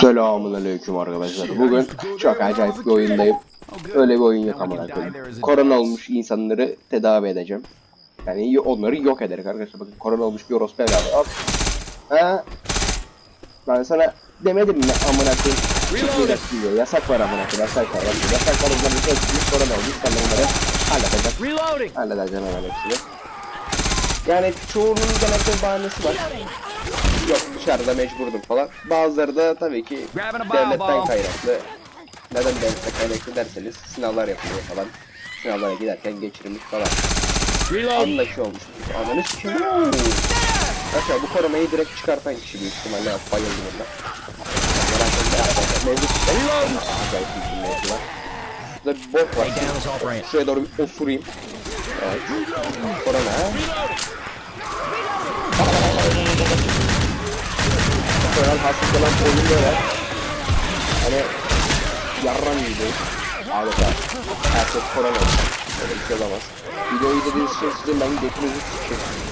Selamun aleyküm arkadaşlar. Bugün çok acayip bir oyundayım. Öyle bir oyun yok koyayım. Korona olmuş insanları tedavi edeceğim. Yani onları yok ederek arkadaşlar. Bakın korona olmuş bir orospu evladı. Hop. Ha. Ben sana demedim mi amına koyayım. Çıkmayacak diyor. Yasak var amına koyayım. Yasak var. Yasak, yasak var. Onların bir şey korona olmuş. Sen onları halledeceksin. Halledeceğim hemen hepsini. Yani çoğunun genelde bir bahanesi var. Dışarıda mecburdum falan. Bazıları da tabii ki devletten kaynaklı. Neden devletten kaynaklı derseniz sınavlar yapılıyor falan. Sınavlara giderken geçirilmiş falan. Anlaki olmuş. Ananı sikeyim. Arkadaşlar bu korumayı direkt çıkartan kişi büyük ihtimalle bayıldı burada. Merak etme arkadaşlar. Mevcut Acayip bir var. Burada bir bot var. Şuraya doğru bir osurayım. Evet. Korona. Koran hastalan oyun böyle. Hani yarram gibi. Adeta. Herkes korona. Öyle bir şey olamaz. Videoyu izlediğiniz için sizin ben götünüzü.